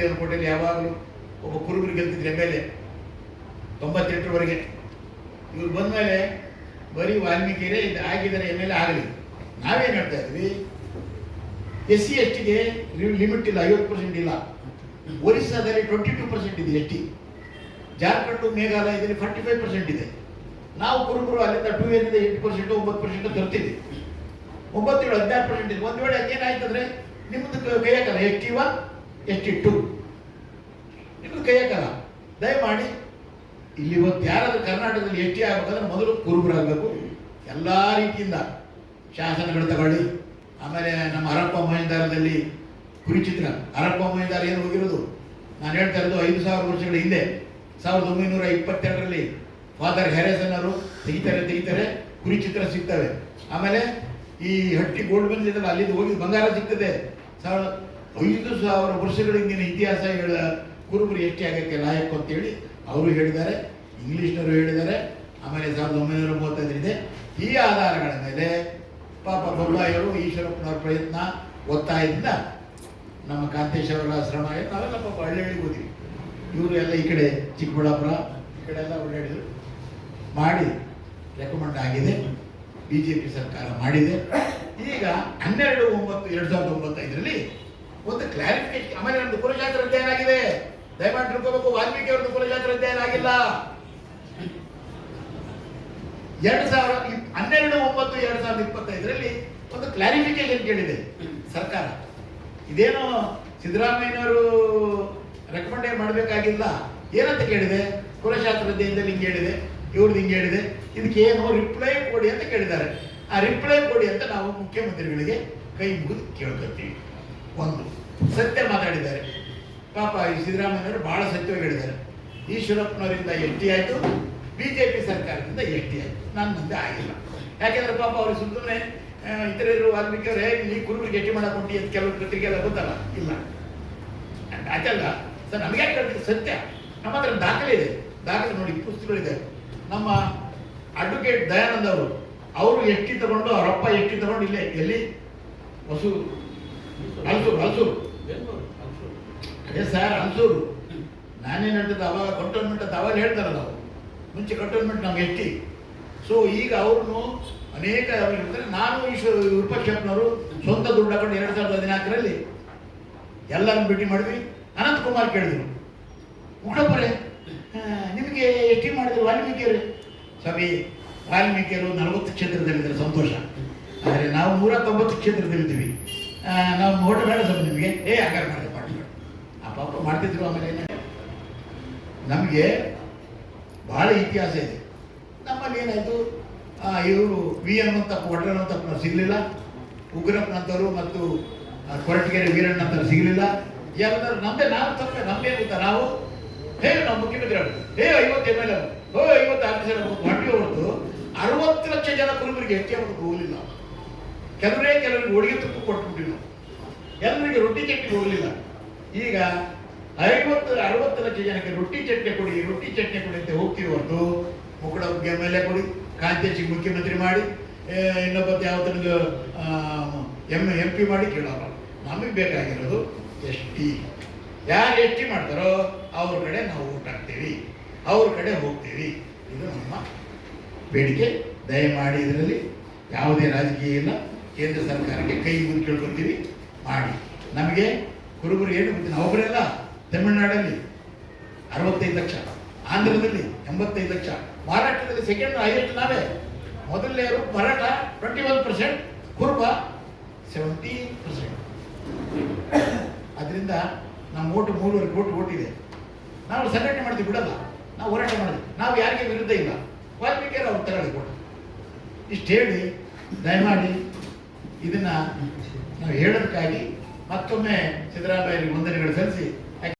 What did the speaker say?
ಗದಗಲ್ಲಿ ಯಾವಾಗಲೂ ಒಬ್ಬ ಕುರುಬರು ಗೆಲ್ತಿದ್ರು ಎಂ ಎಲ್ ಎ ತೊಂಬತ್ತೆಂಟರವರೆಗೆ. ಇವ್ರು ಬಂದಮೇಲೆ ಬರೀ ವಾಲ್ಮೀಕಿರೇ ಇದು ಆಗಿದ್ದಾರೆ ಎಂ ಎಲ್ ಎ ಆಗಲಿ. ನಾವೇನು ಹೇಳ್ತಾ ಇದ್ವಿ ಎಸ್ ಸಿ ಎಸ್ ಟಿಗೆ ಲಿಮಿಟ್ ಇಲ್ಲ, ಐವತ್ತು ಪರ್ಸೆಂಟ್ ಇಲ್ಲ. ಒರಿಸ್ಸಾದಲ್ಲಿ ಟ್ವೆಂಟಿ ಟು ಪರ್ಸೆಂಟ್ ಇದೆ ಎಸ್ ಟಿ ಜಾರ್ಖಂಡು ಮೇಘಾಲಯದಲ್ಲಿ ಫಾರ್ಟಿ ಫೈವ್ ಪರ್ಸೆಂಟ್ ಇದೆ. ನಾವು ಕುರುಬರು ಅಲ್ಲಿಂದ ಟೂ ಏನಿದೆ ಎಂಟು ಪರ್ಸೆಂಟ್, ಒಂಬತ್ತು ಪರ್ಸೆಂಟ್ ತರ್ತೀವಿ. ಒಂಬತ್ತೇಳು, ಹದಿನಾರು ಪರ್ಸೆಂಟ್ ಇದೆ. ಒಂದು ವೇಳೆ ಏನಾಯ್ತಂದ್ರೆ ನಿಮ್ಮದು ಕೈಯಾಕಲ್ಲ S T one S T two ನಿಮ್ಮದು ಕೈಯಾಕಲ್ಲ ದಯಮಾಡಿ, ಇಲ್ಲಿ ಇವತ್ತು ಯಾರಾದ್ರೂ ಕರ್ನಾಟಕದಲ್ಲಿ ಎಷ್ಟೇ ಆಗ್ಬೇಕಂದ್ರೆ ಮೊದಲು ಕುರುಬರಾಗಬೇಕು. ಎಲ್ಲ ರೀತಿಯಿಂದ ಶಾಸನಗಳು ತಗೊಳ್ಳಿ. ಆಮೇಲೆ ನಮ್ಮ ಹರಪ್ಪ ಮಹಿಂದಾರದಲ್ಲಿ ಕುರಿಚಿತ್ರ. ಹರಪ್ಪ ಮಹಿಂದಾರ ಏನು ಹೋಗಿರೋದು? ನಾನು ಹೇಳ್ತಾ ಇರೋದು ಐದು ಸಾವಿರ ವರ್ಷಗಳ ಹಿಂದೆ, ಸಾವಿರದ ಒಂಬೈನೂರ ಇಪ್ಪತ್ತೆರಡರಲ್ಲಿ ಫಾದರ್ ಹ್ಯಾರೇಸನ್ ಅವರು ತೆಗಿತಾರೆ ತೆಗಿತಾರೆ, ಕುರಿಚಿತ್ರ ಸಿಗ್ತವೆ. ಆಮೇಲೆ ಈ ಹಟ್ಟಿ ಗೋಲ್ಡ್ ಬಂದಿದ್ದಲ್ಲ ಅಲ್ಲಿಂದ ಹೋಗಿ ಬಂಗಾರ ಸಿಗ್ತದೆ. ಸಾವಿರ ಐದು ಸಾವಿರ ವರ್ಷಗಳ ಹಿಂದಿನ ಇತಿಹಾಸ ಹೇಳ ಕುರುಬರು ಎಷ್ಟೇ ಆಗಕ್ಕೆ ಲಾಯಕು ಅಂತೇಳಿ ಅವರು ಹೇಳಿದ್ದಾರೆ, ಇಂಗ್ಲೀಷ್ನವರು ಹೇಳಿದ್ದಾರೆ, ಆಮೇಲೆ ಸಾವಿರದ ಒಂಬೈನೂರ ಮೂವತ್ತೈದರಿದೆ ಈ ಆಧಾರಗಳ ಮೇಲೆ ಪಾಪ ಬೊಬ್ಬಾಯಿಯವರು ಈಶ್ವರಪ್ಪನವ್ರ ಪ್ರಯತ್ನ, ಒತ್ತಾಯದಿಂದ ನಮ್ಮ ಕಾಂತೇಶ್ ಅವರ ಶ್ರಮ ನಾವೆಲ್ಲ ಪಾಪ ಹಳ್ಳಿ ಹೋದ್ವಿ ಇವರು ಎಲ್ಲ ಈ ಕಡೆ ಚಿಕ್ಕಬಳ್ಳಾಪುರ, ಈ ಕಡೆ ಎಲ್ಲ ಓಡಾಡಿದರು ಮಾಡಿ ರೆಕಮೆಂಡ್ ಆಗಿದೆ. ಬಿ ಜೆ ಪಿ ಸರ್ಕಾರ ಮಾಡಿದೆ. ಈಗ ಹನ್ನೆರಡು ಒಂಬತ್ತು, ಎರಡು ಸಾವಿರದ ಒಂಬತ್ತೈದರಲ್ಲಿ ಒಂದು ಕ್ಲಾರಿಫಿಕೇಶನ್ ಆಮೇಲೆ ನಮ್ದು ಕುಲಶಾಸ್ತ್ರ ಅಧ್ಯಯನ ಆಗಿದೆ. ದಯಮಾಡಿ ತಿಳ್ಕೋಬೇಕು, ವಾಲ್ಮೀಕಿ ಅವ್ರದ್ದು ಕುಲಶಾಸ್ತ್ರ ಅಧ್ಯಯನ ಆಗಿಲ್ಲ. ಎರಡು ಸಾವಿರ ಹನ್ನೆರಡು, ಒಂಬತ್ತು, ಎರಡು ಸಾವಿರದ ಇಪ್ಪತ್ತೈದರಲ್ಲಿ ಒಂದು ಕ್ಲಾರಿಫಿಕೇಶನ್ ಕೇಳಿದೆ ಸರ್ಕಾರ. ಇದೇನೋ ಸಿದ್ದರಾಮಯ್ಯನವರು ರೆಕಮೆಂಡ್ ಮಾಡಬೇಕಾಗಿಲ್ಲ? ಏನಂತ ಕೇಳಿದೆ? ಕುಲಶಾಸ್ತ್ರ ಅಧ್ಯಯನದಲ್ಲಿ ಹಿಂಗೆ ಹೇಳಿದೆ, ಇವ್ರದ್ದು ಹಿಂಗೆ ಹೇಳಿದೆ. ಇದಕ್ಕೆ ಏನು ರಿಪ್ಲೈ ಕೊಡಿ ಅಂತ ಕೇಳಿದ್ದಾರೆ. ಆ ರಿಪ್ಲೈ ಕೊಡಿ ಅಂತ ನಾವು ಮುಖ್ಯಮಂತ್ರಿಗಳಿಗೆ ಕೈ ಮುಗಿದು ಕೇಳ್ಕೊತೀವಿ. ಒಂದು ಸತ್ಯ ಮಾತಾಡಿದ್ದಾರೆ. ಪಾಪ ಈ ಸಿದ್ದರಾಮಯ್ಯವರು ಬಹಳ ಸತ್ಯವಾಗಿ ಹೇಳಿದ್ದಾರೆ. ಈಶ್ವರಪ್ಪನವರಿಂದ ಎಸ್ ಟಿ ಆಯಿತು ಬಿ ಜೆ ಪಿ ಸರ್ಕಾರದಿಂದ ಎಸ್ ಟಿ ಆಯಿತು. ನನ್ನ ಮುಂದೆ ಆಗಿಲ್ಲ. ಯಾಕೆಂದ್ರೆ ಪಾಪ ಅವರು ಸುಮ್ಮನೆ ಇತರರು ವಾಲ್ಮೀಕಿ ಅವರು ಹೇಗೆ ನೀ ಕುರುಬರಿಗೆ ಎಟ್ಟಿ ಮಾಡಕ್ಕೆ ಅಂತ ಕೆಲವು ಪತ್ರಿಕೆ ಗೊತ್ತಲ್ಲ? ಇಲ್ಲ. ಅದಲ್ಲ ಸರ್, ನಮಗೆ ಹೇಳ್ತೀವಿ ಸತ್ಯ. ನಮ್ಮ ಹತ್ರ ದಾಖಲೆ ಇದೆ. ದಾಖಲೆ ನೋಡಿ, ಪುಸ್ತಕಗಳಿದೆ. ನಮ್ಮ ಅಡ್ವೊಕೇಟ್ ದಯಾನಂದ್ ಅವರು ಅವರು ಎಷ್ಟಿ ತಗೊಂಡು, ಅವರಪ್ಪ ಎಷ್ಟಿ ತಗೊಂಡು ಇಲ್ಲೇ, ಎಲ್ಲಿ? ಹೊಸೂರು. ಹಲ್ಸೂರು ಅಲ್ಸೂರು ಅದೇ ಸರ್ ಅಲ್ಸೂರು ನಾನೇನು ಹೇಳ್ತದೆ ಅವಾಗ ಕಂಟೋನ್ಮೆಂಟ್ ಅವಾಗ ಹೇಳ್ತಾರಲ್ಲ ನಾವು ಮುಂಚೆ ಕಂಟೋನ್ಮೆಂಟ್ ನಮ್ಗೆ ಎಷ್ಟಿ ಸೊ ಈಗ ಅವ್ರನ್ನು ಅನೇಕ ಅವ್ರು ಹೇಳ್ತಾರೆ, ನಾನು ಈಶ್ವ ವಿಪಕ್ಷಪ್ಪನವರು ಸ್ವಂತ ದುಡ್ಡು ಹಾಕೊಂಡು ಎರಡು ಸಾವಿರದ ಹದಿನಾಲ್ಕರಲ್ಲಿ ಎಲ್ಲರನ್ನು ಭೇಟಿ ಮಾಡಿದ್ವಿ. ಅನಂತ್ ಕುಮಾರ್ ಕೇಳಿದ್ರು. ಮುಖಪರೆ ನಿಮಗೆ ಎಷ್ಟು ಮಾಡಿದ್ರು ವಾಲ್ಮೀಕಿಯವರು ಸ್ವಾಮಿ, ವಾಲ್ಮೀಕಿಯರು ನಲವತ್ತು ಕ್ಷೇತ್ರದಲ್ಲಿದ್ದಾರೆ, ಸಂತೋಷ. ಆದರೆ ನಾವು ನೂರ ತೊಂಬತ್ತು ಕ್ಷೇತ್ರದಲ್ಲಿದ್ದೀವಿ. ನಾವು ಓಟ್ ಬೇಡ ಸ್ವಲ್ಪ ನಿಮಗೆ. ಏ, ಹಂಗಾರೆ ಮಾಡಿ ಮಾಡಿ. ಆ, ಪಾಪ ಮಾಡ್ತಿದ್ರು ಆಮೇಲೆ? ನಮಗೆ ಭಾಳ ಇತಿಹಾಸ ಇದೆ. ನಮ್ಮಲ್ಲಿ ಏನಾಯಿತು? ಇವರು ವಿ ಒಡ್ರ ಅಂತ ಸಿಗಲಿಲ್ಲ. ಉಗ್ರಪ್ಪನಂತವರು ಮತ್ತು ಕೊರಟಗೆರೆ ವೀರಣ್ಣಂತವ್ರು ಸಿಗಲಿಲ್ಲ. ಎಲ್ಲರೂ ನಮ್ಮದೇ ನಾವು ತಪ್ಪೆ ನಮ್ದೇನು ಗೊತ್ತಾ ನಾವು ಹೇ ನಾವು ಮುಖ್ಯಮಂತ್ರಿ ಅವರು ಹೇ ಐವತ್ತು ಎಂ ಎಲ್ ಎ ಹೋ ಐವತ್ತು ಆಫೀಸರ್ ಹೊರಟಿ ಹೊರತು ಅರವತ್ತು ಲಕ್ಷ ಜನ ಕುರುಬರಿಗೆ ಹೆಚ್ಚೆ ಹೋಗಲಿಲ್ಲ. ಕೆಲವರೇ ಕೆಲವರಿಗೆ ಹೋಳಿಗೆ ತುಪ್ಪ ಕೊಟ್ಬಿಟ್ಟಿವಿ ನಾವು ಎಲ್ಲರಿಗೆ ರೊಟ್ಟಿ ಚಟ್ನಿ ಹೋಗಲಿಲ್ಲ. ಈಗ ಐವತ್ತು ಅರವತ್ತು ಲಕ್ಷ ಜನಕ್ಕೆ ರೊಟ್ಟಿ ಚಟ್ನಿ ಕೊಡಿ ರೊಟ್ಟಿ ಚಟ್ನಿ ಕೊಡಿ ಅಂತ ಹೋಗ್ತೀವಿ ಹೊರತು ಮುಕ್ಕಳ ಎಂ ಎಲ್ ಎ ಕೊಡಿ ಕಾಂತೇಶಿಗೆ ಮುಖ್ಯಮಂತ್ರಿ ಮಾಡಿ ಏ, ಯಾವ ಯಾವತ್ತನಿಗೆ ಎಂ ಎಂ ಪಿ ಮಾಡಿ ಕೇಳೋಲ್ಲ ನಮಗೆ ಬೇಕಾಗಿರೋದು ಎಸ್ ಟಿ. ಯಾರು ಎಸ್ ಟಿ ಮಾಡ್ತಾರೋ ಅವ್ರ ಕಡೆ ನಾವು ಊಟ ಹಾಕ್ತೀವಿ ಅವ್ರ ಕಡೆ ಹೋಗ್ತೀವಿ. ಇದು ನಮ್ಮ ಬೇಡಿಕೆ. ದಯಮಾಡಿ ಇದರಲ್ಲಿ ಯಾವುದೇ ರಾಜಕೀಯ ಇಲ್ಲ. ಕೇಂದ್ರ ಸರ್ಕಾರಕ್ಕೆ ಕೈ ಮುಗಿದು ಕೇಳ್ಕೊತೀವಿ ಮಾಡಿ. ನಮಗೆ ಕುರುಬರು ಏನು ಗೊತ್ತಿಲ್ಲ ಒಬ್ಬರೆಲ್ಲ ತಮಿಳುನಾಡಲ್ಲಿ ಅರವತ್ತೈದು ಲಕ್ಷ, ಆಂಧ್ರದಲ್ಲಿ ಎಂಬತ್ತೈದು ಲಕ್ಷ, ಮಹಾರಾಷ್ಟ್ರದಲ್ಲಿ ಸೆಕೆಂಡ್ ಹೈಯೆಸ್ಟ್ ನಾವೇ. ಮೊದಲನೆಯವರು Maratha twenty one percent Kuruba seventy percent ಅದರಿಂದ ನಮ್ಮ ಓಟು ಮೂರುವರೆ ಕೋಟಿ ಓಟಿದೆ ನಾವು ಸಂಘಟನೆ ಮಾಡ್ತೀವಿ ಬಿಡಲ್ಲ. ನಾವು ಹೋರಾಟ ಮಾಡಿದ್ವಿ. ನಾವು ಯಾರಿಗೆ ವಿರುದ್ಧ ಇಲ್ಲ. ವಾಲ್ಮೀಕಿಯರು ಅವ್ರು ತಗೊಳ್ಳಿ ಕೊಟ್ಟು ಇಷ್ಟು ಹೇಳಿ, ದಯಮಾಡಿ ಇದನ್ನ ನಾವು ಹೇಳೋದಕ್ಕಾಗಿ ಮತ್ತೊಮ್ಮೆ ಸಿದ್ದರಾಮಯ್ಯ ವಂದನೆಗಳು ಸಲ್ಲಿಸಿ.